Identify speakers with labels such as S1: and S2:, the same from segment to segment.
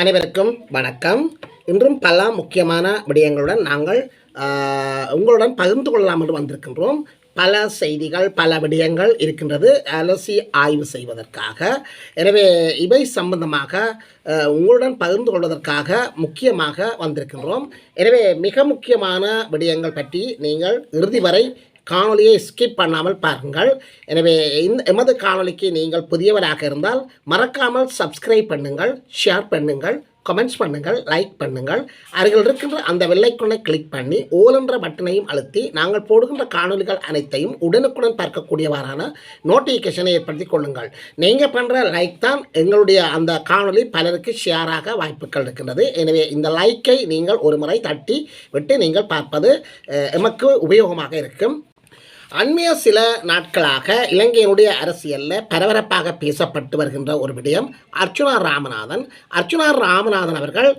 S1: அனைவருக்கும் வணக்கம். இன்றும் பல முக்கியமான விடயங்களுடன் நாங்கள் உங்களுடன் பகிர்ந்து கொள்ளலாம் என்று வந்திருக்கின்றோம். பல செய்திகள் பல விடயங்கள் இருக்கின்றது. அலசி ஆய்வு செய்வதற்காக. எனவே இவை சம்பந்தமாக உங்களுடன் பகிர்ந்து கொள்வதற்காக முக்கியமாக வந்திருக்கின்றோம். எனவே மிக முக்கியமான விடயங்கள் பற்றி நீங்கள் இறுதி வரை காணொலியை ஸ்கிப் பண்ணாமல் பாருங்கள். எனவே இந்த எமது காணொளிக்கு நீங்கள் புதியவராக இருந்தால் மறக்காமல் சப்ஸ்கிரைப் பண்ணுங்கள் ஷேர் பண்ணுங்கள் கமெண்ட்ஸ் பண்ணுங்கள் லைக் பண்ணுங்கள். அருகில் இருக்கின்ற அந்த வெள்ளைக்குள்ளே கிளிக் பண்ணி ஓல் என்ற பட்டனையும் அழுத்தி நாங்கள் போடுகின்ற காணொலிகள் அனைத்தையும் உடனுக்குடன் பார்க்கக்கூடியவாறான நோட்டிஃபிகேஷனை ஏற்படுத்தி கொள்ளுங்கள். நீங்கள் பண்ணுற லைக் தான் எங்களுடைய அந்த காணொளி பலருக்கு ஷேராக வாய்ப்புகள் இருக்கின்றது. எனவே இந்த லைக்கை நீங்கள் ஒரு முறை தட்டி விட்டு நீங்கள் பார்ப்பது எமக்கு உபயோகமாக இருக்கும். அண்மைய சில நாட்களாக இலங்கையினுடைய அரசியலில் பரபரப்பாக பேசப்பட்டு வருகின்ற ஒரு விடயம் அர்ச்சுனா ராமநாதன். அர்ச்சுனா ராமநாதன் அவர்கள்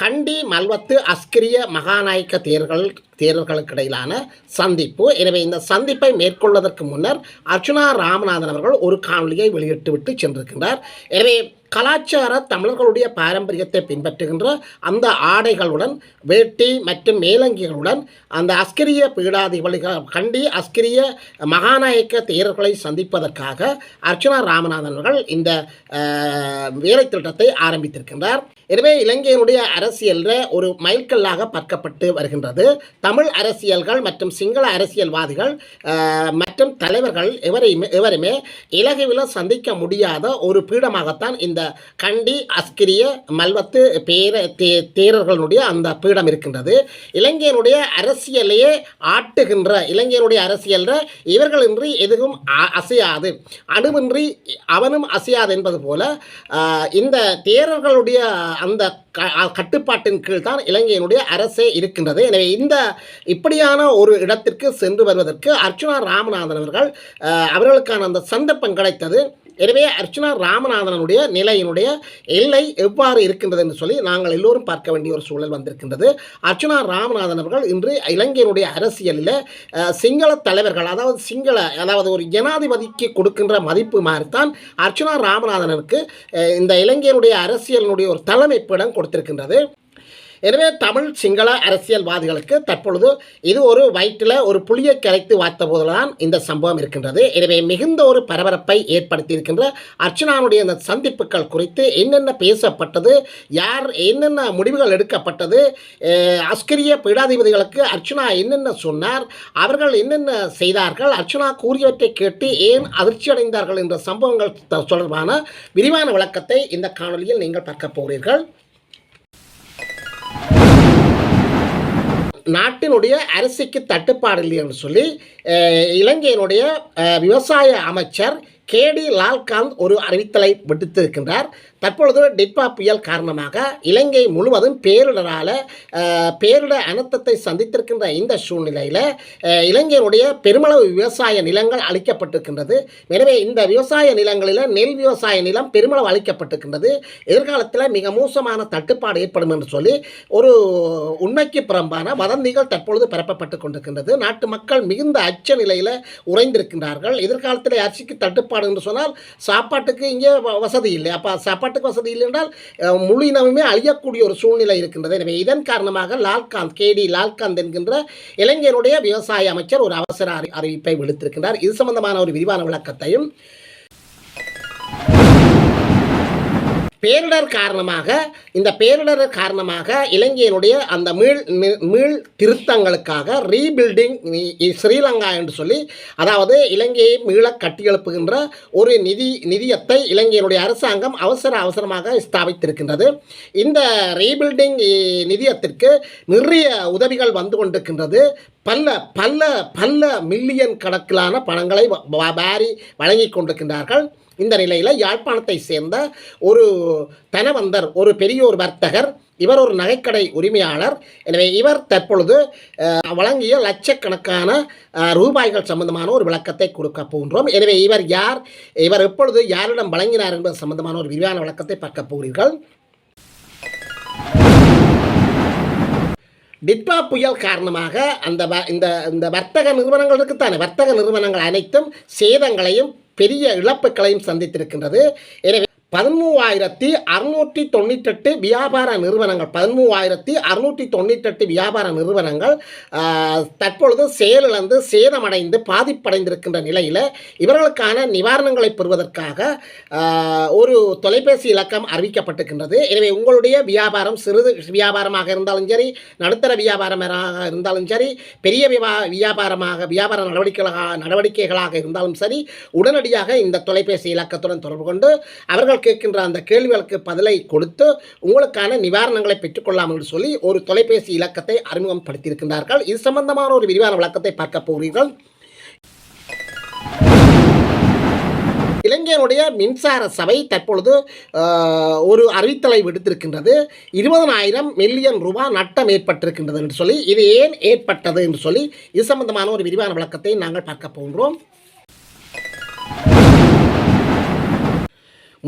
S1: கண்டி மல்வத்து அஸ்கிரிய மகாநாயக்க தேர்கள் தேர்தல்களுக்கு இடையிலான சந்திப்பு. எனவே இந்த சந்திப்பை மேற்கொள்வதற்கு முன்னர் அர்ச்சுனா ராமநாதன் அவர்கள் ஒரு காணொலியை வெளியிட்டுவிட்டு சென்றிருக்கின்றார். எனவே கலாச்சார தமிழர்களுடைய பாரம்பரியத்தை பின்பற்றுகின்ற அந்த ஆடைகளுடன் வேட்டி மற்றும் மேலங்கிகளுடன் அந்த அஸ்கிரிய பீடாதிபதிகள் கண்டி அஸ்கிரிய மகாநாயக்க தேரர்களை சந்திப்பதற்காக அர்ச்சனா ராமநாதன் அவர்கள் இந்த வேலை திட்டத்தை ஆரம்பித்திருக்கின்றார். எனவே இலங்கையினுடைய அரசியலில் ஒரு மைல்கல்லாக பார்க்கப்பட்டு வருகின்றது. தமிழ் அரசியல்கள் மற்றும் சிங்கள அரசியல்வாதிகள் மற்றும் தலைவர்கள் எவரையுமே எவருமே இலகுவில் சந்திக்க முடியாத ஒரு பீடமாகத்தான் இந்த கண்டி அஸ்கிரிய மல்வத்து பேர தே தேரர்களுடைய அந்த பீடம் இருக்கின்றது. இலங்கையினுடைய அரசியலையே ஆட்டுகின்ற இலங்கையினுடைய அரசியலில் இவர்களின்றி எதுவும் அ- அசையாது. அணுவின்றி அவனும் அசையாது என்பது போல இந்த தேரர்களுடைய அந்த க கட்டுப்பாட்டின் கீழ் தான் இலங்கையினுடைய அரசே இருக்கின்றது. எனவே இந்த இப்படியான ஒரு இடத்திற்கு சென்று வருவதற்கு அர்ச்சுனா ராமநாதன் அவர்கள் அவர்களுக்கான அந்த சந்தர்ப்பம் கிடைத்தது. எனவே அர்ச்சனா ராமநாதனுடைய நிலையினுடைய எல்லை எவ்வாறு இருக்கின்றது என்று சொல்லி நாங்கள் எல்லோரும் பார்க்க வேண்டிய ஒரு சூழல் வந்திருக்கின்றது. அர்ச்சனா ராமநாதன் அவர்கள் இன்று இலங்கையினுடைய அரசியலில் சிங்கள தலைவர்கள் அதாவது சிங்கள அதாவது ஒரு ஜனாதிபதிக்கு கொடுக்கின்ற மதிப்பு மாதிரித்தான் அர்ச்சுனா ராமநாதனுக்கு இந்த இலங்கையினுடைய அரசியலினுடைய ஒரு தலைமைப்பிடம் கொடுத்திருக்கின்றது. எனவே தமிழ் சிங்கள அரசியல்வாதிகளுக்கு தற்பொழுது இது ஒரு வயிற்றில் ஒரு புளியை கரைத்து வாய்த்த போதுதான் இந்த சம்பவம் இருக்கின்றது. எனவே மிகுந்த ஒரு பரபரப்பை ஏற்படுத்தி இருக்கின்ற அர்ச்சனாவுடைய அந்த சந்திப்புகள் குறித்து என்னென்ன பேசப்பட்டது யார் என்னென்ன முடிவுகள் எடுக்கப்பட்டது அஸ்கிரிய பீடாதிபதிகளுக்கு அர்ச்சனா என்னென்ன சொன்னார் அவர்கள் என்னென்ன செய்தார்கள் அர்ச்சனா கூறியவற்றை கேட்டு ஏன் அதிர்ச்சி அடைந்தார்கள் என்ற சம்பவங்கள் தொடர்பான விரிவான விளக்கத்தை இந்த காணொலியில் நீங்கள் பார்க்க போகிறீர்கள். நாட்டினுடைய அரிசிக்கு தட்டுப்பாடு இல்லை என்று சொல்லி இலங்கையினுடைய விவசாய அமைச்சர் கேடி லால்காந்த் ஒரு அறிவித்தலை விடுத்திருக்கின்றார். தற்பொழுது டிட்பா புயல் காரணமாக இலங்கை முழுவதும் பேரிடரால் பேரிடர் அனர்த்தத்தை சந்தித்திருக்கின்ற இந்த சூழ்நிலையில் இலங்கையினுடைய பெருமளவு விவசாய நிலங்கள் அளிக்கப்பட்டிருக்கின்றது எனவே இந்த விவசாய நிலங்களில் நெல் விவசாய நிலம் பெருமளவு அளிக்கப்பட்டிருக்கின்றது எதிர்காலத்தில் மிக மோசமான தட்டுப்பாடு ஏற்படும் என்று சொல்லி ஒரு உண்மைக்கு புறம்பான வதந்திகள் தற்பொழுது பரப்பப்பட்டு கொண்டிருக்கின்றது. நாட்டு மக்கள் மிகுந்த அச்ச நிலையில் உறைந்திருக்கின்றார்கள். எதிர்காலத்தில் அரிசிக்கு தட்டுப்பாடு என்று சொன்னால் சாப்பாட்டுக்கு இங்கே வ- வசதி இல்லை. அப்போ பாட்டுக்கு வசதி இல்லை என்றால் முழு இனமுமே அழியக்கூடிய ஒரு சூழ்நிலை இருக்கின்றது. எனவே இதன் காரணமாக லால்காந்த் கேடி லால்காந்த் என்கின்ற இளைஞருடைய விவசாய அமைச்சர் ஒரு அவசர அறிவிப்பை விடுத்திருக்கின்றார். இது சம்பந்தமான ஒரு விரிவான விளக்கத்தையும் பேரிடர் காரணமாக இந்த பேரிடர் காரணமாக இலங்கையினுடைய அந்த மீள் மீள் திருத்தங்களுக்காக ரீபில்டிங் ஸ்ரீலங்கா என்று சொல்லி அதாவது இலங்கையை மீள கட்டியெழுப்புகின்ற ஒரு நிதி நிதியத்தை இலங்கையினுடைய அரசாங்கம் அவசர அவசரமாக ஸ்தாபித்திருக்கின்றது. இந்த ரீபில்டிங் நிதியத்திற்கு நிறைய உதவிகள் வந்து கொண்டிருக்கின்றது. பல்ல பல்ல பல்ல மில்லியன் கணக்கிலான பணங்களை வ- வாரி வழங்கி கொண்டிருக்கின்றார்கள். இந்த நிலையில் யாழ்ப்பாணத்தை சேர்ந்த ஒரு தனவந்தர் ஒரு பெரியோர் வர்த்தகர் இவர் ஒரு நகைக்கடை உரிமையாளர். எனவே இவர் தற்பொழுது வழங்கிய லட்சக்கணக்கான ரூபாய்கள் சம்பந்தமான ஒரு விளக்கத்தை கொடுக்க போகின்றோம். எனவே இவர் யார் இவர் எப்பொழுது யாரிடம் வழங்கினார் என்பது சம்பந்தமான ஒரு விரிவான விளக்கத்தை பார்க்க போகிறீர்கள். டிட்பா புயல் காரணமாக அந்த வ- இந்த இந்த வர்த்தக நிறுவனங்கள் இருக்குத்தானே வர்த்தக நிறுவனங்கள் அனைத்தும் சேதங்களையும் பெரிய இழப்புகளையும் சந்தித்திருக்கின்றது. எனவே பதிமூவாயிரத்தி அறுநூற்றி தொண்ணூற்றெட்டு வியாபார நிறுவனங்கள். பதிமூவாயிரத்தி அறுநூற்றி தொண்ணூற்றெட்டு வியாபார நிறுவனங்கள் தற்பொழுது செயலிழந்து சேதமடைந்து பாதிப்படைந்திருக்கின்ற நிலையில் இவர்களுக்கான நிவாரணங்களை பெறுவதற்காக ஒரு தொலைபேசி இலக்கம் அறிவிக்கப்பட்டிருக்கின்றது. எனவே உங்களுடைய வியாபாரம் சிறிது வியாபாரமாக இருந்தாலும் சரி நடுத்தர வியாபாரமாக இருந்தாலும் சரி பெரிய விவா வியாபாரமாக வியாபார நடவடிக்கைகளாக நடவடிக்கைகளாக இருந்தாலும் சரி உடனடியாக இந்த தொலைபேசி இலக்கத்துடன் தொடர்பு கொண்டு அவர்கள் கேட்கின்ற அந்த கேள்விகளுக்கு பதிலை கொடுத்து உங்களுக்கான நிவாரணங்களை பெற்றுக்கொள்ளலாம் என்று சொல்லி ஒரு தொலைபேசி இலக்கத்தை அறிமுகப்படுத்தியிருக்கின்றார்கள். இது சம்பந்தமான ஒரு விரிவான விளக்கத்தை பார்க்க போகிறீர்கள். இலங்கையினுடைய மின்சார சபை தற்பொழுது ஆஹ், ஒரு அறிவித்தலை விடுத்திருக்கின்றது. இருபதனாயிரம் மில்லியன் ரூபாய் நட்டம் ஏற்பட்டிருக்கின்றது என்று சொல்லி இது ஏன் ஏற்பட்டது என்று சொல்லி இது சம்பந்தமான ஒரு விரிவான விளக்கத்தை நாங்கள் பார்க்க போகின்றோம்.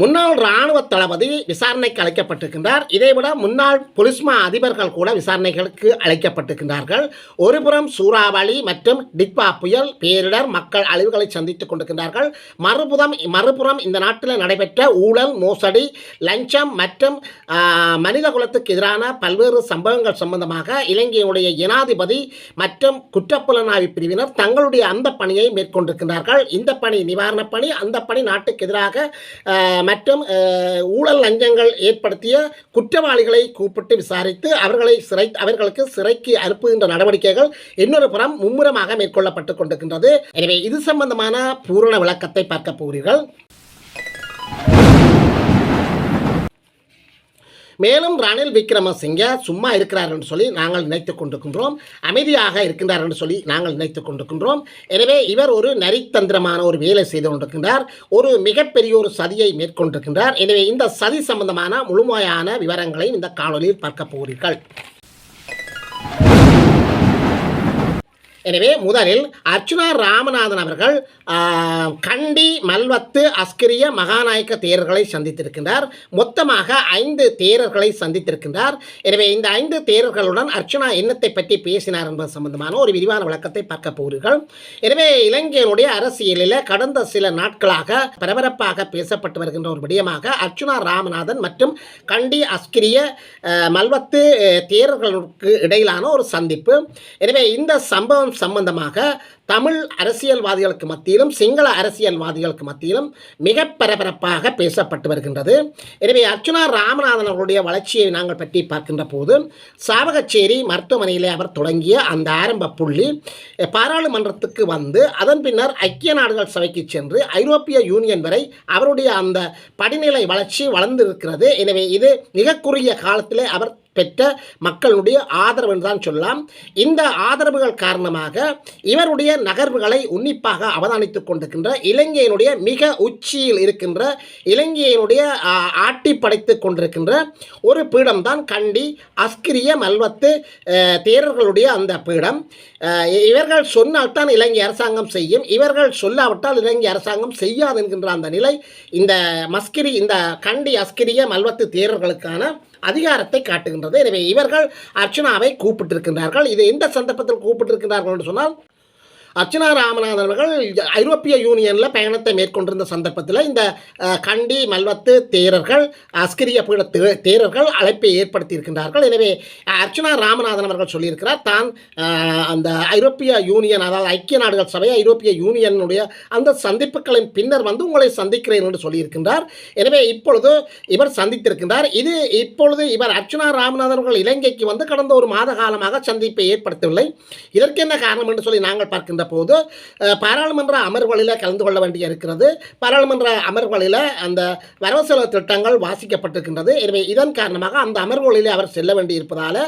S1: முன்னாள் இராணுவ தளபதி விசாரணைக்கு அழைக்கப்பட்டிருக்கின்றார். இதைவிட முன்னாள் பொலிஸ்மா அதிபர்கள் கூட விசாரணைகளுக்கு அழைக்கப்பட்டிருக்கின்றார்கள். ஒருபுறம் சூறாவளி மற்றும் டிக்பா புயல் பேரிடர் மக்கள் அழிவுகளை சந்தித்துக் கொண்டிருக்கின்றார்கள். மறுபுறம் மறுபுறம் இந்த நாட்டில் நடைபெற்ற ஊழல் மோசடி லஞ்சம் மற்றும் மனித குலத்துக்கு எதிரான பல்வேறு சம்பவங்கள் சம்பந்தமாக இலங்கையுடைய ஜனாதிபதி மற்றும் குற்றப்புலனாய்வு பிரிவினர் தங்களுடைய அந்த பணியை மேற்கொண்டிருக்கின்றார்கள். இந்த பணி நிவாரணப் பணி அந்த பணி நாட்டுக்கு எதிராக மற்றும் ஊழல் லஞ்சங்கள் ஏற்படுத்திய குற்றவாளிகளை கூப்பிட்டு விசாரித்து அவர்களை சிறை அவர்களுக்கு சிறைக்கு அனுப்புகின்ற நடவடிக்கைகள் இன்னொரு புறம் மும்முரமாக மேற்கொள்ளப்பட்டு கொண்டிருக்கின்றது. எனவே இது சம்பந்தமான பூரண விளக்கத்தை பார்க்க போகிறீர்கள். மேலும் ரணில் விக்ரமசிங்க சும்மா இருக்கிறார் என்று சொல்லி நாங்கள் நினைத்துக் கொண்டிருக்கின்றோம். அமைதியாக இருக்கின்றார் என்று சொல்லி நாங்கள் நினைத்து கொண்டிருக்கின்றோம். எனவே இவர் ஒரு நரித்தந்திரமான ஒரு வேலை செய்து கொண்டிருக்கின்றார். ஒரு மிகப்பெரிய ஒரு சதியை மேற்கொண்டிருக்கின்றார். எனவே இந்த சதி சம்பந்தமான முழுமையான விவரங்களை இந்த காணொலியில் பார்க்க போகிறீர்கள். எனவே முதலில் அர்ச்சுனா ராமநாதன் அவர்கள் கண்டி மல்வத்து அஸ்கிரிய மகாநாயக்க தேரர்களை சந்தித்திருக்கின்றார். மொத்தமாக ஐந்து தேரர்களை சந்தித்திருக்கின்றார். எனவே இந்த ஐந்து தேரர்களுடன் அர்ச்சுனா என்னத்தை பற்றி பேசினார் என்பது சம்பந்தமான ஒரு விரிவான விளக்கத்தை பார்க்க போகிறீர்கள். எனவே இலங்கையினுடைய அரசியலில் கடந்த சில நாட்களாக பரபரப்பாக பேசப்பட்டு வருகின்ற ஒரு விடயமாக அர்ச்சுனா ராமநாதன் மற்றும் கண்டி அஸ்கிரிய மல்வத்து தேரர்களுக்கு இடையிலான ஒரு சந்திப்பு. எனவே இந்த சம்பவம் சம்பந்தமாக தமிழ் அரசியல்வாதிகளுக்கு மத்தியிலும் சிங்கள அரசியல்வாதிகளுக்கு மத்தியிலும் மிக பரபரப்பாக பேசப்பட்டு வருகின்றது. எனவே அர்ச்சுனா ராமநாதன் அவர்களுடைய வளர்ச்சியை நாங்கள் பற்றி பார்க்கின்ற போது சாவகச்சேரி மருத்துவமனையிலே அவர் தொடங்கிய அந்த ஆரம்ப புள்ளி பாராளுமன்றத்துக்கு வந்து அதன் பின்னர் ஐக்கிய நாடுகள் சபைக்கு சென்று ஐரோப்பிய யூனியன் வரை அவருடைய அந்த படிநிலை வளர்ச்சி வளர்ந்திருக்கிறது. எனவே இது மிக குறுகிய காலத்திலே அவர் பெற்ற மக்களுடைய ஆதரவு என்று தான் சொல்லலாம். இந்த ஆதரவுகள் காரணமாக இவருடைய நகர்வுகளை உன்னிப்பாக அவதானித்துக் கொண்டிருக்கின்ற இலங்கையினுடைய மிக உச்சியில் இருக்கின்ற இலங்கையினுடைய ஆட்டி படைத்து கொண்டிருக்கின்ற ஒரு பீடம்தான் கண்டி அஸ்கிரிய மல்வத்து தேரர்களுடைய அந்த பீடம். இவர்கள் சொன்னால்தான் இலங்கை அரசாங்கம் செய்யும். இவர்கள் சொல்லாவிட்டால் இலங்கை அரசாங்கம் செய்யாது என்கின்ற அந்த நிலை இந்த மஸ்கிரி இந்த கண்டி அஸ்கிரிய மல்வத்து தேரர்களுக்கான அதிகாரத்தை காட்டுகின்றது. எனவே இவர்கள் அர்ச்சனாவை கூப்பிட்டிருக்கின்றார்கள். இது எந்த சந்தர்ப்பத்தில் கூப்பிட்டிருக்கின்றார்கள் என்று சொன்னால் அர்ச்சனா ராமநாதன் அவர்கள் ஐரோப்பிய யூனியனில் பயணத்தை மேற்கொண்டிருந்த சந்தர்ப்பத்தில் இந்த கண்டி மல்வத்து தேரர்கள் அஸ்கிரிய பீட தே- தேரர்கள் அழைப்பை ஏற்படுத்தியிருக்கின்றார்கள். எனவே அர்ச்சனா ராமநாதன் அவர்கள் சொல்லியிருக்கிறார் தான் அந்த ஐரோப்பிய யூனியன் அதாவது ஐக்கிய நாடுகள் சபை ஐரோப்பிய யூனியனுடைய அந்த சந்திப்புகளின் பின்னர் வந்து உங்களை சந்திக்கிறேன் என்று சொல்லியிருக்கின்றார். எனவே இப்பொழுது இவர் சந்தித்திருக்கின்றார். இது இப்பொழுது இவர் அர்ச்சனா ராமநாதன் அவர்கள் இலங்கைக்கு வந்து கடந்த ஒரு மாத காலமாக சந்திப்பை ஏற்படுத்தவில்லை. இதற்கு என்ன காரணம் என்று சொல்லி நாங்கள் பார்க்கின்ற போது பாராளுமன்ற அமர்வுகளில் கலந்து கொள்ள வேண்டிய இருக்கிறது பாராளுமன்ற அமர்வுகளில் அந்த வரவு செலவு திட்டங்கள் வாசிக்கப்பட்டிருக்கின்றது. எனவே இதன் காரணமாக அந்த அமர்வுகளிலே அவர் செல்ல வேண்டியிருப்பதால்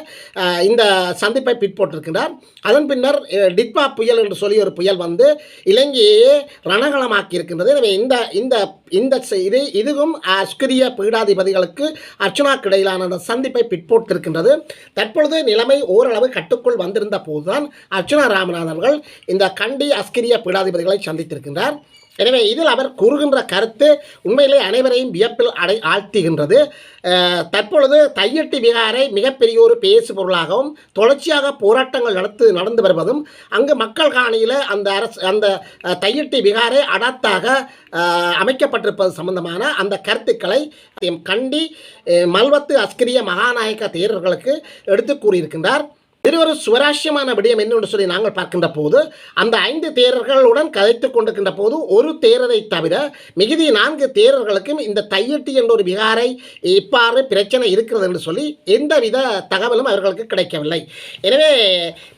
S1: இந்த சந்திப்பை பிற்போட்டிருக்கின்றார் அதன் பின்னர் அஹ், புயல் என்று சொல்லி ஒரு புயல் வந்து இலங்கையே ரணகலமாக்கி இருக்கின்றது எனவே இந்த இந்த இந்த செய்தி இதுவும் அஸ்கிரிய பீடாதிபதிகளுக்கு அர்ச்சனாக்கு இடையிலான அந்த சந்திப்பை பிற்போட்டிருக்கின்றது தற்பொழுது நிலைமை ஓரளவு கட்டுக்குள் வந்திருந்த போதுதான் அர்ச்சனா ராமநாதன் அவர்கள் இந்த கண்டி அஸ்கிரிய பீடாதிபதிகளை சந்தித்திருக்கின்றார். எனவே இதில் அவர் கூறுகின்ற கருத்து உண்மையிலே அனைவரையும் வியப்பில் அடை ஆழ்த்துகின்றது. தற்பொழுது தையட்டி விகாரை மிகப்பெரிய ஒரு பேசு பொருளாகவும் தொடர்ச்சியாக போராட்டங்கள் நடத்து நடந்து வருவதும் அங்கு மக்கள் காணியில் அந்த அரசு அந்த அஹ், தையட்டி விகாரை அடாத்தாக அமைக்கப்பட்டிருப்பது சம்பந்தமான அந்த கருத்துக்களை கண்டி மல்வத்து அஸ்கிரிய மகாநாயக்க தேரர்களுக்கு எடுத்து கூறியிருக்கின்றார். இது ஒரு சுவராசியமான விடயம் என்னென்று சொல்லி நாங்கள் பார்க்கின்ற போது அந்த ஐந்து தேரர்களுடன் கதைத்துக் கொண்டிருக்கின்ற போது ஒரு தேரரை தவிர மிகுதி நான்கு தேரர்களுக்கும் இந்த தையட்டி என்ற ஒரு விகாரை இப்பாறு பிரச்சனை இருக்கிறது என்று சொல்லி எந்தவித தகவலும் அவர்களுக்கு கிடைக்கவில்லை. எனவே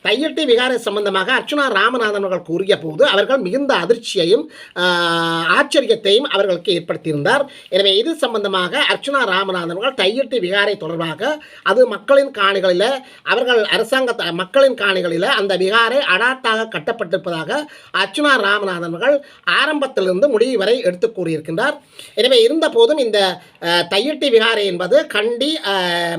S1: தையட்டி விகாரை சம்பந்தமாக அர்ச்சுனா ராமநாதன் அவர்கள் கூறிய போது அவர்கள் மிகுந்த அதிர்ச்சியையும் ஆஹ், ஆச்சரியத்தையும் அவர்களுக்கு ஏற்படுத்தியிருந்தார். எனவே இது சம்பந்தமாக அர்ச்சுனா ராமநாதன் அவர்கள் தையட்டி விகாரை தொடர்பாக அது மக்களின் காணிகளில் அவர்கள் அரசாங்க மக்களின் காணிகளில் அந்த விகாரை அடாத்தாக கட்டப்பட்டிருப்பதாக அர்ச்சுனா ராமநாதன் அவர்கள் ஆரம்பத்திலிருந்து முடிவு வரை எடுத்து கூறியிருக்கின்றார். எனவே இருந்தபோதும் இந்த தையட்டி விகாரை என்பது கண்டி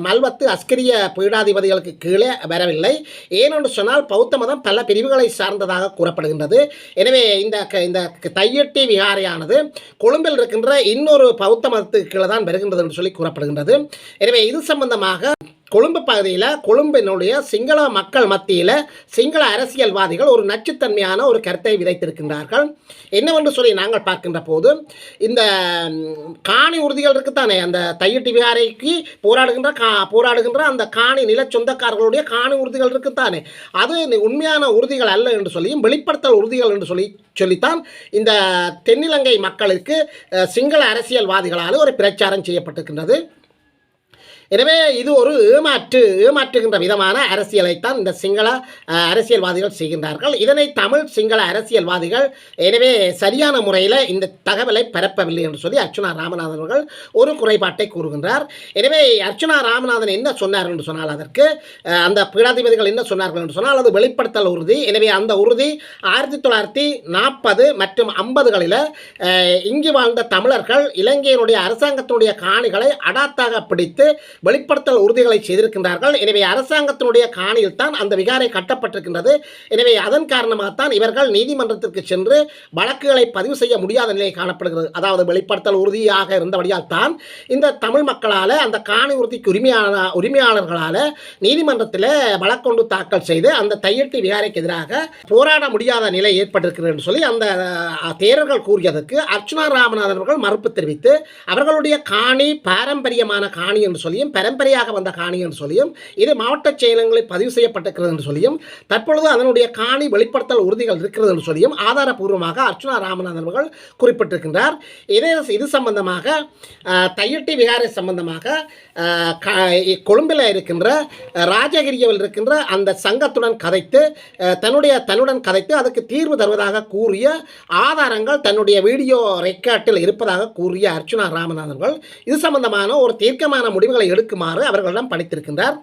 S1: மல்வத்து அஸ்கிரிய பீடாதிபதிகளுக்கு கீழே வரவில்லை. ஏனென்று சொன்னால் பௌத்த மதம் பல பிரிவுகளை சார்ந்ததாக கூறப்படுகின்றது. எனவே இந்த க- இந்த தையட்டி விகாரையானது கொழும்பில் இருக்கின்ற இன்னொரு பௌத்த மதத்துக்கு கீழே தான் வருகின்றது என்று சொல்லி கூறப்படுகின்றது. எனவே இது சம்பந்தமாக கொழும்பு பகுதியில் கொழும்பினுடைய சிங்கள மக்கள் மத்தியில் சிங்கள அரசியல்வாதிகள் ஒரு நச்சுத்தன்மையான ஒரு கருத்தை விதைத்திருக்கின்றார்கள். என்னவென்று சொல்லி நாங்கள் பார்க்கின்ற போது இந்த காணி உறுதிகள் இருக்குத்தானே? அந்த தையட்டி விகாரைக்கு போராடுகின்ற கா போராடுகின்ற அந்த காணி நில சொந்தக்காரர்களுடைய காணி உறுதிகள் இருக்குத்தானே? அது உண்மையான உறுதிகள் அல்ல என்று சொல்லியும் வெளிப்படுத்தல் உறுதிகள் என்று சொல்லி சொல்லித்தான் இந்த தென்னிலங்கை மக்களுக்கு சிங்கள அரசியல்வாதிகளால் ஒரு பிரச்சாரம் செய்யப்பட்டிருக்கின்றது. எனவே இது ஒரு ஏமாற்று ஏமாற்றுகின்ற விதமான அரசியலைத்தான் இந்த சிங்கள அரசியல்வாதிகள் செய்கின்றார்கள். இதனை தமிழ் சிங்கள அரசியல்வாதிகள் எனவே சரியான முறையில் இந்த தகவலை பரப்பவில்லை என்று சொல்லி அர்ச்சுனா ராமநாதன் அவர்கள் ஒரு குறைபாட்டை கூறுகின்றார். எனவே அர்ச்சுனா ராமநாதன் என்ன சொன்னார் என்று சொன்னால் அதற்கு அந்த பீடாதிபதிகள் என்ன சொன்னார்கள் என்று சொன்னால் அது வெளிப்படுத்தல் உறுதி. எனவே அந்த உறுதி ஆயிரத்தி தொள்ளாயிரத்தி நாற்பது மற்றும் ஐம்பதுகளில் இங்கு வாழ்ந்த தமிழர்கள் இலங்கையினுடைய அரசாங்கத்தினுடைய காணிகளை அடாத்தாக பிடித்து வெளிப்படுத்தல் உறுதிகளை செய்திருக்கின்றார்கள். எனவே அரசாங்கத்தினுடைய காணியில் தான் அந்த விகாரை கட்டப்பட்டிருக்கின்றது. எனவே அதன் காரணமாகத்தான் இவர்கள் நீதிமன்றத்திற்கு சென்று வழக்குகளை பதிவு செய்ய முடியாத நிலை காணப்படுகிறது. அதாவது வெளிப்படுத்தல் உறுதியாக இருந்தபடியால் தான் இந்த தமிழ் மக்களால் அந்த காணி உறுதிக்கு உரிமையான உரிமையாளர்களால் நீதிமன்றத்தில் வழக்கொண்டு தாக்கல் செய்து அந்த தையெட்டி விகாரைக்கு எதிராக போராட முடியாத நிலை ஏற்பட்டிருக்கிறது சொல்லி அந்த தேரர்கள் கூறியதற்கு அர்ச்சுனா ராமநாதன் அவர்கள் மறுப்பு தெரிவித்து அவர்களுடைய காணி பாரம்பரியமான காணி என்று சொல்லியும் பரம்பரையாக வந்த காணி என்று சொல்லியும் இது மாவட்ட செயலங்களில் பதிவு செய்யப்பட்டிருக்கிறது என்று சொல்லியும் தற்பொழுது அதனுடைய காணி வெளிப்படுத்தல் உறுதிகள் இருக்கிறது என்று சொல்லியும் ஆதாரபூர்வமாக அர்ச்சுனா ராமநாதன் அவர்கள் குறிப்பிட்டிருக்கின்றார். இதே இது சம்பந்தமாக தையட்டி விகாரை சம்பந்தமாக கொழும்பில் இருக்கின்ற ராஜகிரியவில் இருக்கின்ற அந்த சங்கத்துடன் கதைத்து தன்னுடைய தன்னுடன் கதைத்து அதுக்கு தீர்வு தருவதாக கூறிய ஆதாரங்கள் தன்னுடைய வீடியோ ரெக்கார்டில் இருப்பதாக கூறிய அர்ச்சுனா ராமநாதன் அவர்கள் இது சம்பந்தமான ஒரு தீர்க்கமான முடிவுகளை எடுக்குமாறு அவர்களிடம் பணித்திருக்கின்றார்.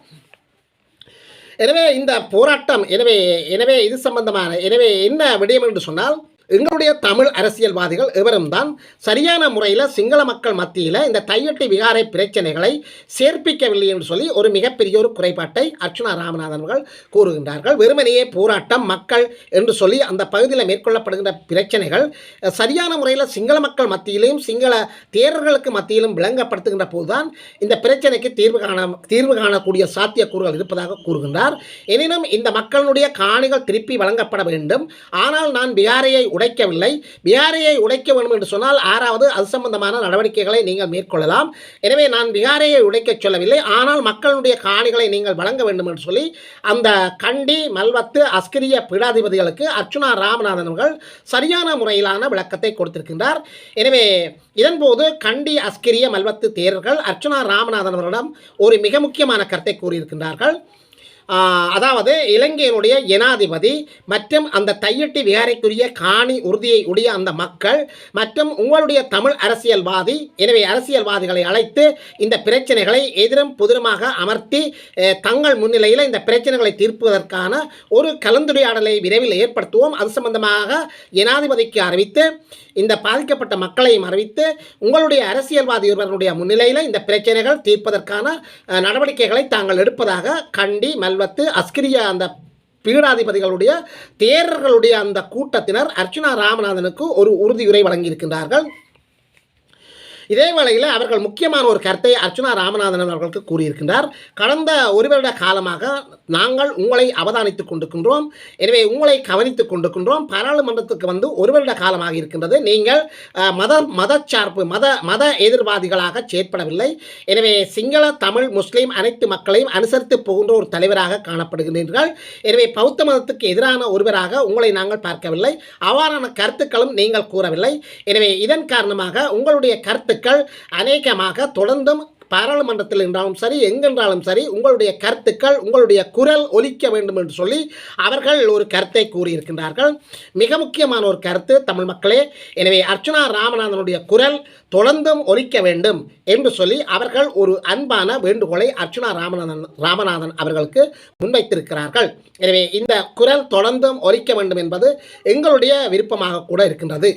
S1: எனவே இந்த போராட்டம் எனவே எனவே இது சம்பந்தமான எனவே என்ன விடயம் என்று சொன்னால் எங்களுடைய தமிழ் அரசியல்வாதிகள் எவரும் தான் சரியான முறையில் சிங்கள மக்கள் மத்தியில் இந்த தையட்டி விகாரை பிரச்சனைகளை சேர்ப்பிக்கவில்லை என்று சொல்லி ஒரு மிகப்பெரிய ஒரு குறைபாட்டை அர்ச்சனா ராமநாதன் அவர்கள் கூறுகின்றார்கள். வெறுமனையே போராட்டம் மக்கள் என்று சொல்லி அந்த பகுதியில் மேற்கொள்ளப்படுகின்ற பிரச்சனைகள் சரியான முறையில் சிங்கள மக்கள் மத்தியிலும் சிங்கள தேரர்களுக்கு மத்தியிலும் விளங்கப்படுத்துகின்ற போதுதான் இந்த பிரச்சனைக்கு தீர்வு காண தீர்வு காணக்கூடிய சாத்தியக்கூறுகள் இருப்பதாக கூறுகின்றார். எனினும் இந்த மக்களுடைய காணிகள் திருப்பி வழங்கப்பட வேண்டும். ஆனால் நான் பிகாரையை உடைக்கவில்லை. பிகாரையை உடைக்க வேண்டும் என்று சொன்னால் ஆறாவது அது சம்பந்தமான நடவடிக்கைகளை நீங்கள் மேற்கொள்ளலாம். எனவே நான் பிகாரையை உடைக்கச் சொல்லவில்லை. ஆனால் மக்களுடைய காணிகளை நீங்கள் வழங்க வேண்டும் என்று சொல்லி அந்த கண்டி மல்வத்து அஸ்கிரிய பீடாதிபதிகளுக்கு அர்ச்சுனா ராமநாதன் அவர்கள் சரியான முறையிலான விளக்கத்தை கொடுத்திருக்கின்றார். எனவே இதன்போது கண்டி அஸ்கிரிய மல்வத்து தேரர்கள் அர்ச்சுனா ராமநாதன் அவர்களிடம் ஒரு மிக முக்கியமான கருத்தை கூறியிருக்கின்றார்கள். அதாவது இலங்கையினுடைய ஜனாதிபதி மற்றும் அந்த தையட்டி விகாரைக்குரிய காணி உறுதியை உடைய அந்த மக்கள் மற்றும் உங்களுடைய தமிழ் அரசியல்வாதி எனவே அரசியல்வாதிகளை அழைத்து இந்த பிரச்சனைகளை எதிரும் புதிருமாக அமர்த்தி தங்கள் முன்னிலையில் இந்த பிரச்சனைகளை தீர்ப்பதற்கான ஒரு கலந்துரையாடலை விரைவில் ஏற்படுத்துவோம். அது சம்பந்தமாக ஜனாதிபதிக்கு அறிவித்து இந்த பாதிக்கப்பட்ட மக்களையும் அறிவித்து உங்களுடைய அரசியல்வாதி ஒருவருடைய முன்னிலையில் இந்த பிரச்சனைகள் தீர்ப்பதற்கான நடவடிக்கைகளை தாங்கள் எடுப்பதாக கண்டி மல் மல்வத்து அஸ்கிரியா அந்த பீடாதிபதிகளுடைய தேரர்களுடைய அந்த கூட்டத்தினர் அர்ச்சுனா ராமநாதனுக்கு ஒரு உறுதியுரை வழங்கியிருக்கின்றார்கள். இதே வேளையில் அவர்கள் முக்கியமான ஒரு கருத்தை அர்ச்சுனா ராமநாதன் அவர்களுக்கு கூறியிருக்கின்றார். கடந்த ஒரு வருட காலமாக நாங்கள் உங்களை அவதானித்துக் கொண்டிருக்கின்றோம். எனவே உங்களை கவனித்துக் கொண்டிருக்கின்றோம். பாராளுமன்றத்துக்கு வந்து ஒரு வருட காலமாக இருக்கின்றது. நீங்கள் மத மதச்சார்பு மத மத எதிர்வாதிகளாக செயற்படவில்லை. எனவே சிங்கள தமிழ் முஸ்லீம் அனைத்து மக்களையும் அனுசரித்து போகின்ற ஒரு தலைவராக காணப்படுகின்றீர்கள். எனவே பௌத்த மதத்துக்கு எதிரான ஒருவராக உங்களை நாங்கள் பார்க்கவில்லை. அவ்வாறான கருத்துக்களும் நீங்கள் கூறவில்லை. எனவே இதன் காரணமாக உங்களுடைய கருத்துக்கள் அநேகமாக தொடர்ந்தும் பாராளுமன்றத்தில் என்றாலும் சரி எங்கென்றாலும் சரி உங்களுடைய கருத்துக்கள் உங்களுடைய குரல் ஒலிக்க வேண்டும் என்று சொல்லி அவர்கள் ஒரு கருத்தை கூறியிருக்கின்றார்கள். மிக முக்கியமான ஒரு கருத்து தமிழ் மக்களே எனவே அர்ச்சுனா ராமநாதனுடைய குரல் தொடர்ந்தும் ஒலிக்க வேண்டும் என்று சொல்லி அவர்கள் ஒரு அன்பான வேண்டுகோளை அர்ச்சுனா ராமநாதன் ராமநாதன் அவர்களுக்கு முன்வைத்திருக்கிறார்கள். எனவே இந்த குரல் தொடர்ந்தும் ஒலிக்க வேண்டும் என்பது எங்களுடைய விருப்பமாக கூட இருக்கின்றது.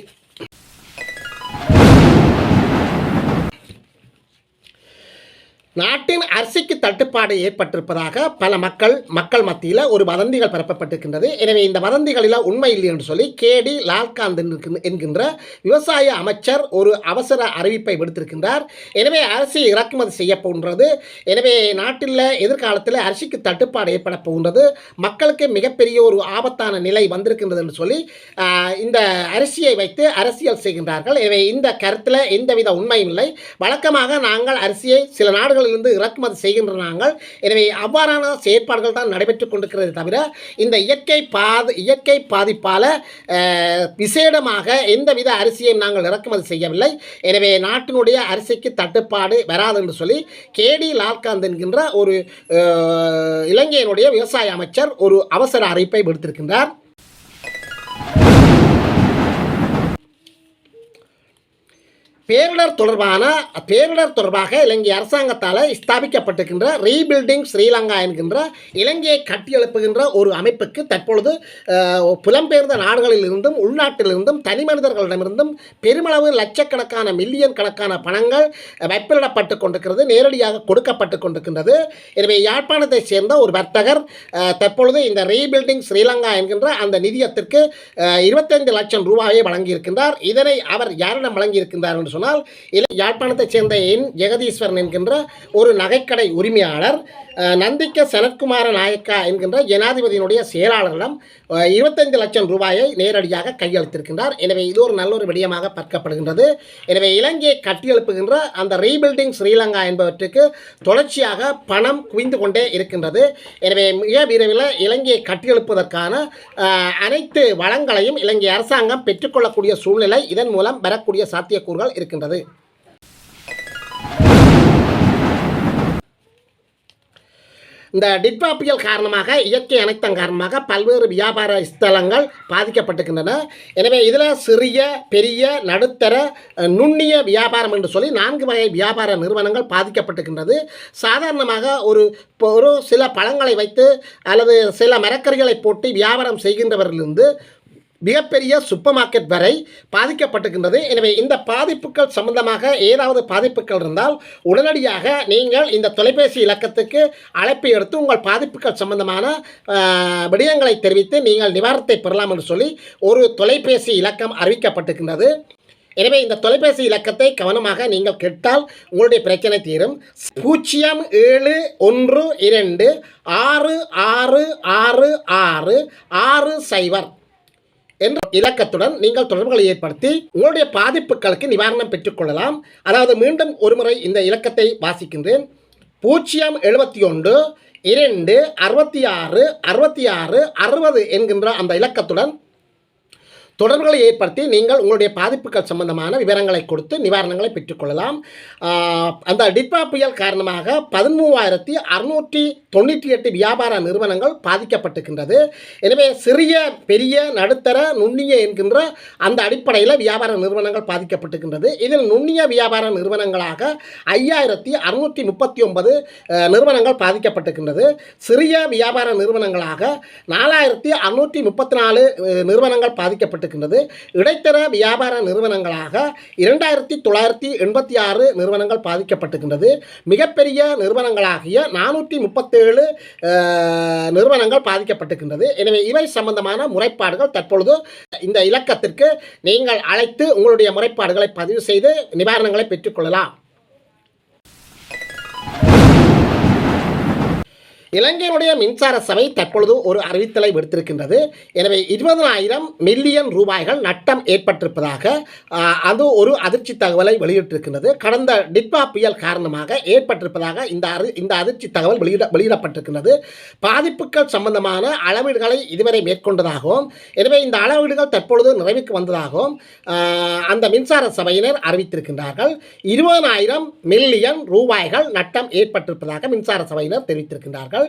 S1: நாட்டின் அரிசிக்கு தட்டுப்பாடு ஏற்பட்டிருப்பதாக பல மக்கள் மக்கள் மத்தியில் ஒரு வதந்திகள் பரப்பப்பட்டிருக்கின்றது. எனவே இந்த வதந்திகளில் உண்மை இல்லை என்று சொல்லி கேடி லால்காந்த் என்கின்ற- என்கின்ற விவசாய அமைச்சர் ஒரு அவசர அறிவிப்பை விடுத்திருக்கின்றார். எனவே அரிசி இறக்குமதி செய்ய போகின்றது. எனவே நாட்டில் எதிர்காலத்தில் அரிசிக்கு தட்டுப்பாடு ஏற்பட போகின்றது. மக்களுக்கு மிகப்பெரிய ஒரு ஆபத்தான நிலை வந்திருக்கின்றது என்று சொல்லி இந்த அரிசியை வைத்து அரசியல் செய்கின்றார்கள். எனவே இந்த கருத்தில் எந்தவித உண்மையும் இல்லை. வழக்கமாக நாங்கள் அரிசியை சில நாடுகள் இருந்து இறக்குமதி செய்கின்ற நாங்கள் எனவே அவ்வாறான செயற்பாடுகள் தான் நடைபெற்று கொண்டிருக்கிறது தவிர இந்த இயற்கை பாதி இயற்கை பாதிப்பால் விசேடமாக எந்தவித அரிசியையும் நாங்கள் இறக்குமதி செய்யவில்லை. எனவே நாட்டினுடைய அரிசிக்கு தட்டுப்பாடு வராது என்று சொல்லி கேடி லால்காந்த் என்கின்ற ஒரு இலங்கையினுடைய விவசாய அமைச்சர் ஒரு அவசர அறிவிப்பை விடுத்திருக்கின்றார். பேரிடர் தொடர்பான பேரிடர் தொடர்பாக இலங்கை அரசாங்கத்தால் ஸ்தாபிக்கப்பட்டிருக்கின்ற ரீபில்டிங் ஸ்ரீலங்கா என்கின்ற இலங்கையை கட்டியெழுப்புகின்ற ஒரு அமைப்புக்கு தற்பொழுது புலம்பெயர்ந்த நாடுகளிலிருந்தும் உள்நாட்டிலிருந்தும் தனி மனிதர்களிடமிருந்தும் பெருமளவு லட்சக்கணக்கான மில்லியன் கணக்கான பணங்கள் வைப்பிலிடப்பட்டு கொண்டிருக்கிறது நேரடியாக கொடுக்கப்பட்டு கொண்டிருக்கின்றது. எனவே யாழ்ப்பாணத்தைச் சேர்ந்த ஒரு வர்த்தகர் தற்பொழுது இந்த ரீபில்டிங் ஸ்ரீலங்கா என்கின்ற அந்த நிதியத்திற்கு இருபத்தைந்து லட்சம் ரூபாயை வழங்கியிருக்கின்றார். இதனை அவர் யாரிடம் வழங்கியிருக்கின்றார் என்று சொன்னால் இல்லை யாழ்ப்பாணத்தைச் சேர்ந்த என். ஜெகதீஸ்வரன் என்கின்ற ஒரு நகைக்கடை உரிமையாளர் நந்திக்க சனத்குமார நாயக்கா என்கின்ற ஜனாதிபதியினுடைய செயலாளரிடம் இருபத்தஞ்சு லட்சம் ரூபாயை நேரடியாக கையளித்திருக்கின்றார். எனவே இது ஒரு நல்ல ஒரு விடயமாக பார்க்கப்படுகின்றது. எனவே இலங்கையை கட்டியெழுப்புகின்ற அந்த ரீபில்டிங் ஸ்ரீலங்கா என்பவற்றுக்கு தொடர்ச்சியாக பணம் குவிந்து கொண்டே இருக்கின்றது. எனவே மிக விரைவில் இலங்கையை கட்டியெழுப்பதற்கான அனைத்து வளங்களையும் இலங்கை அரசாங்கம் பெற்றுக்கொள்ளக்கூடிய சூழ்நிலை இதன் மூலம் வரக்கூடிய சாத்தியக்கூறுகள் இருக்கின்றது. இந்த டிட்பா புயல் காரணமாக இயற்கை அனைத்தம் காரணமாக பல்வேறு வியாபார ஸ்தலங்கள் பாதிக்கப்பட்டிருக்கின்றன. எனவே இதில் சிறிய பெரிய நடுத்தர நுண்ணிய வியாபாரம் என்று சொல்லி நான்கு வகை வியாபார நிறுவனங்கள் பாதிக்கப்பட்டிருக்கின்றது. சாதாரணமாக ஒரு ஒரு சில பழங்களை வைத்து அல்லது சில மரக்கறிகளை போட்டு வியாபாரம் செய்கின்றவரிலிருந்து மிகப்பெரிய சூப்பர் மார்க்கெட் வரை பாதிக்கப்பட்டிருக்கின்றது. எனவே இந்த பாதிப்புகள் சம்பந்தமாக ஏதாவது பாதிப்புகள் இருந்தால் உடனடியாக நீங்கள் இந்த தொலைபேசி இலக்கத்துக்கு அழைப்பை எடுத்து உங்கள் பாதிப்புகள் சம்பந்தமான விடயங்களை தெரிவித்து நீங்கள் நிவாரணத்தை பெறலாம் என்று சொல்லி ஒரு தொலைபேசி இலக்கம் அறிவிக்கப்பட்டிருக்கின்றது. எனவே இந்த தொலைபேசி இலக்கத்தை கவனமாக நீங்கள் கேட்டால் உங்களுடைய பிரச்சனை தீரும். பூஜ்ஜியம் ஏழு ஒன்று இரண்டு ஆறு ஆறு ஆறு ஆறு ஆறு சைபர். என்ற இலக்கத்துடன் நீங்கள் தொடர்புகளை ஏற்படுத்தி உங்களுடைய பாதிப்புகளுக்கு நிவாரணம் பெற்றுக்கொள்ளலாம். அதாவது மீண்டும் ஒருமுறை இந்த இலக்கத்தை வாசிக்கின்றேன். பூஜ்ஜியம் எழுபத்தி ஒன்று இரண்டு அறுபத்தி ஆறு அறுபத்தி ஆறு அறுபது என்கின்ற அந்த இலக்கத்துடன் தொடர்புகளை ஏற்படுத்தி நீங்கள் உங்களுடைய பாதிப்புகள் சம்பந்தமான விவரங்களை கொடுத்து நிவாரணங்களை பெற்றுக்கொள்ளலாம். அந்த டிட்வா புயல் காரணமாக பதிமூவாயிரத்தி அறுநூற்றி தொண்ணூற்றி எட்டு வியாபார நிறுவனங்கள் பாதிக்கப்பட்டிருக்கின்றது. எனவே சிறிய பெரிய நடுத்தர நுண்ணிய என்கின்ற அந்த அடிப்படையில் வியாபார நிறுவனங்கள் பாதிக்கப்பட்டிருக்கின்றது. இதில் நுண்ணிய வியாபார நிறுவனங்களாக ஐயாயிரத்தி அறுநூற்றி முப்பத்தி ஒன்பது நிறுவனங்கள் பாதிக்கப்பட்டிருக்கின்றது. சிறிய வியாபார நிறுவனங்களாக நாலாயிரத்தி அறுநூற்றி முப்பத்தி நாலு நிறுவனங்கள் பாதிக்கப்பட்டு இருக்கின்றது இடைத்தர வியாபார நிறுவனங்களாக இரண்டாயிரத்தி தொள்ளாயிரத்தி எண்பத்தி ஆறு நிறுவனங்கள் பாதிக்கப்பட்டிருக்கின்றது. மிகப்பெரிய நிறுவனங்களாகிய நானூற்றி முப்பத்தேழு நிறுவனங்கள் பாதிக்கப்பட்டிருக்கின்றது. எனவே இவை சம்பந்தமான முறைப்பாடுகள் தற்பொழுது இந்த இலக்கத்திற்கு நீங்கள் அழைத்து உங்களுடைய முறைப்பாடுகளை பதிவு செய்து நிவாரணங்களை பெற்றுக்கொள்ளலாம். இலங்கையினுடைய மின்சார சபை தற்பொழுது ஒரு அறிவித்தலை விடுத்திருக்கின்றது. எனவே இருபதனாயிரம் மில்லியன் ரூபாய்கள் நட்டம் ஏற்பட்டிருப்பதாக அது ஒரு அதிர்ச்சி தகவலை வெளியிட்டிருக்கின்றது. கடந்த டிட்வா புயல் காரணமாக ஏற்பட்டிருப்பதாக இந்த அறி இந்த அதிர்ச்சி தகவல் வெளியிட வெளியிடப்பட்டிருக்கின்றது. பாதிப்புகள் சம்பந்தமான அளவீடுகளை இதுவரை மேற்கொண்டதாகவும் எனவே இந்த அளவீடுகள் தற்பொழுது நிறைவுக்கு வந்ததாகவும் அந்த மின்சார சபையினர் அறிவித்திருக்கின்றார்கள். இருபதனாயிரம் மில்லியன் ரூபாய்கள் நட்டம் ஏற்பட்டிருப்பதாக மின்சார சபையினர் தெரிவித்திருக்கின்றார்கள்.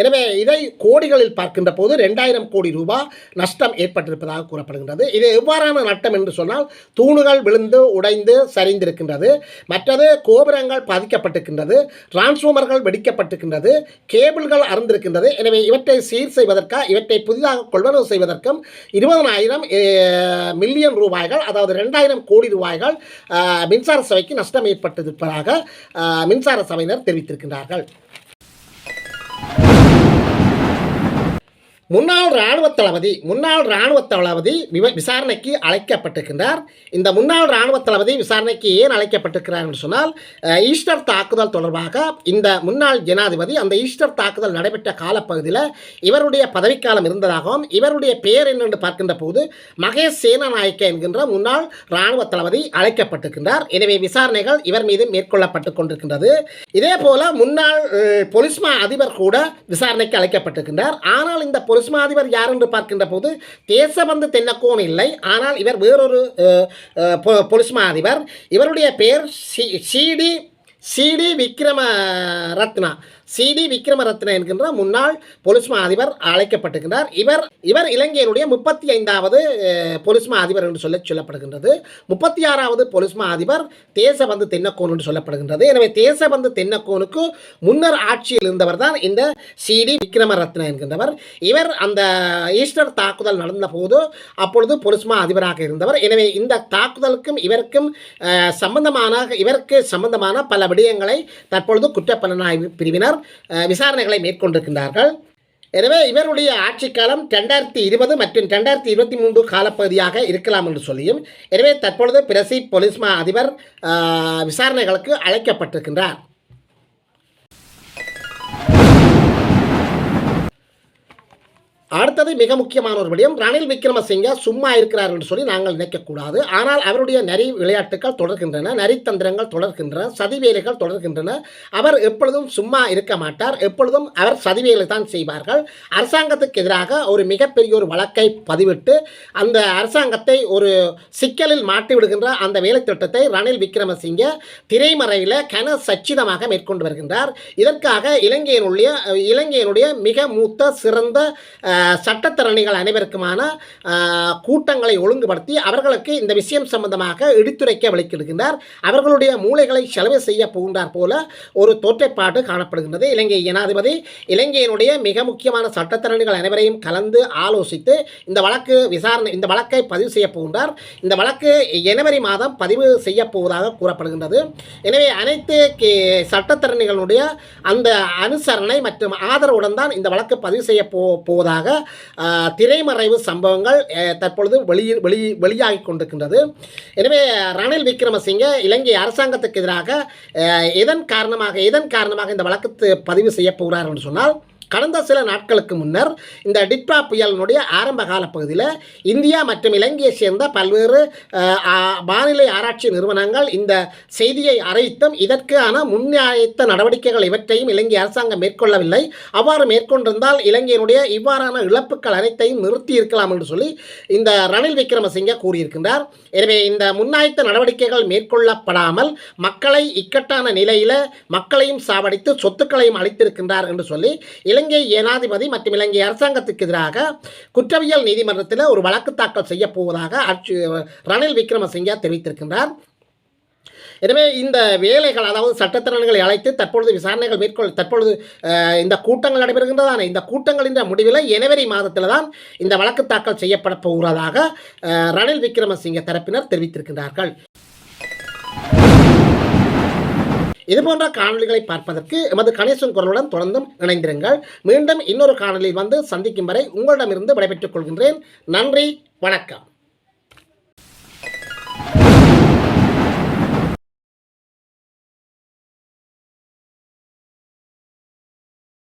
S1: எனவே இதை கோடிகளில் பார்க்கின்ற போது ரெண்டாயிரம் கோடி ரூபாய் நஷ்டம் ஏற்பட்டிருப்பதாக கூறப்படுகின்றது. இது எவ்வாறான நட்டம் என்று சொன்னால் தூணுகள் விழுந்து உடைந்து சரிந்திருக்கின்றது. மற்றது கோபுரங்கள் பாதிக்கப்பட்டிருக்கின்றது. டிரான்ஸ்ஃபார்மர்கள் வெடிக்கப்பட்டிருக்கின்றது. கேபிள்கள் அறந்திருக்கின்றது. எனவே இவற்றை சீர் செய்வதற்காக இவற்றை புதிதாக கொள்வனவு செய்வதற்கும் இருபதனாயிரம் மில்லியன் ரூபாய்கள் அதாவது ரெண்டாயிரம் கோடி ரூபாய்கள் மின்சார சபைக்கு நஷ்டம் ஏற்பட்டிருப்பதாக மின்சார சபையினர் தெரிவித்திருக்கின்றார்கள். முன்னாள் இராணுவ தளபதி முன்னாள் இராணுவ தளபதி விவ- விசாரணைக்கு அழைக்கப்பட்டிருக்கின்றார். இந்த முன்னாள் இராணுவ தளபதி விசாரணைக்கு ஏன் அழைக்கப்பட்டிருக்கிறார் என்று சொன்னால் ஈஸ்டர் தாக்குதல் தொடர்பாக இந்த முன்னாள் ஜனாதிபதி அந்த ஈஸ்டர் தாக்குதல் நடைபெற்ற காலப்பகுதியில் இவருடைய பதவிக்காலம் இருந்ததாகவும் இவருடைய பெயர் என்னென்று பார்க்கின்ற போது மகேஷ் சேனநாயக்க என்கின்ற முன்னாள் இராணுவ தளபதி அழைக்கப்பட்டிருக்கின்றார். எனவே விசாரணைகள் இவர் மீது மேற்கொள்ளப்பட்டு கொண்டிருக்கின்றது. இதே போல முன்னாள் பொலிஸ்மா அதிபர் கூட விசாரணைக்கு அழைக்கப்பட்டிருக்கின்றார். ஆனால் இந்த பொலிஸ் அதிபர் யார் என்று பார்க்கின்ற போது தேசபந்து தென்னக்கோன் இல்லை. ஆனால் இவர் வேறொரு அஹ், பொ- பொலிஸ்மா அதிபர் இவருடைய பெயர் C CD CD Wickrama Ratna CD Wickramaratne என்கின்ற முன்னாள் பொலிஸ்மா அதிபர் அழைக்கப்பட்டிருக்கின்றார். இவர் இவர் இலங்கையினுடைய முப்பத்தி ஐந்தாவது பொலிஸ்மா அதிபர் என்று சொல்ல சொல்லப்படுகின்றது. முப்பத்தி ஆறாவது பொலிஸ்மா அதிபர் தேசபந்து தென்னக்கோன் என்று சொல்லப்படுகின்றது. எனவே தேசபந்து தென்னக்கோனுக்கு முன்னர் ஆட்சியில் இருந்தவர் தான் இந்த சிடி விக்ரமரத்ன என்கின்றவர் இவர் அந்த ஈஸ்டர் தாக்குதல் நடந்த போது அப்பொழுது பொலிஸ்மா அதிபராக இருந்தவர். எனவே இந்த தாக்குதலுக்கும் இவருக்கும் சம்பந்தமான இவருக்கு சம்பந்தமான பல விடயங்களை தற்பொழுது குற்றப்புலனாய்வு பிரிவினர். விசாரணைகளை மேற்கொண்டிருக்கின்றார்கள். எனவே இவருடைய ஆட்சி காலம் ரெண்டாயிரத்தி இருபது மற்றும் ரெண்டாயிரத்தி இருபத்தி மூன்று காலப்பகுதியாக இருக்கலாம் என்று சொல்லியும் எனவே தற்பொழுது பிரசி பொலிஸ்மா அதிபர் விசாரணைகளுக்கு அழைக்கப்பட்டிருக்கின்றார். அடுத்தது மிக முக்கியமான ஒரு விடயம். ரணில் விக்ரமசிங்க சும்மா இருக்கிறார் என்று சொல்லி நாங்கள் நினைக்கக்கூடாது. ஆனால் அவருடைய நரி விளையாட்டுகள் தொடர்கின்றன நரித்தந்திரங்கள் தொடர்கின்றன சதிவேலைகள் தொடர்கின்றன. அவர் எப்பொழுதும் சும்மா இருக்க மாட்டார். எப்பொழுதும் அவர் சதிவேலை தான் செய்வார்கள். அரசாங்கத்துக்கு எதிராக ஒரு மிகப்பெரிய ஒரு வழக்கை பதிவிட்டு அந்த அரசாங்கத்தை ஒரு சிக்கலில் மாட்டி விடுகின்ற அந்த வேலை திட்டத்தை ரணில் விக்ரமசிங்க திரைமறையில் கன சச்சிதமாக மேற்கொண்டு வருகின்றார். இதற்காக இலங்கையினுடைய இலங்கையினுடைய மிக மூத்த சிறந்த சட்டத்தரணிகள் அனைவருக்குமான கூட்டங்களை ஒழுங்குபடுத்தி அவர்களுக்கு இந்த விஷயம் சம்பந்தமாக எடுத்துரைக்க வழிக்கிடுகின்றார். அவர்களுடைய மூளைகளை செலவு செய்ய போகின்றார் போல ஒரு தோற்றைப்பாடு காணப்படுகின்றது. இலங்கை ஜனாதிபதி இலங்கையினுடைய மிக முக்கியமான சட்டத்தரணிகள் அனைவரையும் கலந்து ஆலோசித்து இந்த வழக்கு விசாரணை இந்த வழக்கை பதிவு செய்ய போகின்றார். இந்த வழக்கு ஜனவரி மாதம் பதிவு செய்ய போவதாக கூறப்படுகின்றது. எனவே அனைத்து கே- சட்டத்தரணிகளுடைய அந்த அனுசரணை மற்றும் ஆதரவுடன் தான் இந்த வழக்கு பதிவு செய்ய போ போவதாக திரைமறைவு சம்பவங்கள் தற்பொழுது வெளியில் வெளி வெளியாகி கொண்டிருக்கின்றது. எனவே ரணில் விக்ரமசிங்க இலங்கை அரசாங்கத்துக்கு எதிராக எதன் காரணமாக எதன் காரணமாக இந்த வழக்கு பதிவு செய்ய போகிறார் என்று சொன்னால் கடந்த சில நாட்களுக்கு முன்னர் இந்த டிட்பா புயலினுடைய ஆரம்ப கால பகுதியில் இந்தியா மற்றும் இலங்கையை சேர்ந்த பல்வேறு வானிலை ஆராய்ச்சி நிறுவனங்கள் இந்த செய்தியை அறிவித்தும் இதற்கான முன்னாயத்த நடவடிக்கைகள் இவற்றையும் இலங்கை அரசாங்கம் மேற்கொள்ளவில்லை. அவ்வாறு மேற்கொண்டிருந்தால் இலங்கையினுடைய இவ்வாறான இழப்புகள் அனைத்தையும் நிறுத்தி இருக்கலாம் என்று சொல்லி இந்த ரணில் விக்ரமசிங்க கூறியிருக்கின்றார். எனவே இந்த முன்னாயத்த நடவடிக்கைகள் மேற்கொள்ளப்படாமல் மக்களை இக்கட்டான நிலையில் மக்களையும் சாவடித்து சொத்துக்களையும் அளித்திருக்கின்றார் என்று சொல்லி இலங்கை ஏனாதிபதி மற்றும் இலங்கை அரசாங்கத்துக்கு எதிராக குற்றவியல் நீதிமன்றத்தில் ஒரு வழக்கு தாக்கல் செய்ய போவதாக ரணில் விக்ரமசிங்க தெரிவித்திருக்கின்றார். எனவே இந்த வேலைகள் அதாவது சட்டத்திறன்களை அழைத்து தற்பொழுது விசாரணைகள் மேற்கொள் தற்பொழுது இந்த கூட்டங்கள் நடைபெறுகின்றதான இந்த கூட்டங்களின் முடிவில் ஜனவரி மாதத்தில் தான் இந்த வழக்கு தாக்கல் செய்யப்பட போகிறதாக ரணில் விக்ரமசிங்க தரப்பினர் தெரிவித்திருக்கின்றார்கள். இதுபோன்ற காணொலிகளை பார்ப்பதற்கு எமது கணேசன் குரலுடன் தொடர்ந்தும் இணைந்திருங்கள். மீண்டும் இன்னொரு காணொலியில் வந்து சந்திக்கும் வரை உங்களிடமிருந்து விடைபெற்றுக் கொள்கின்றேன். நன்றி வணக்கம்.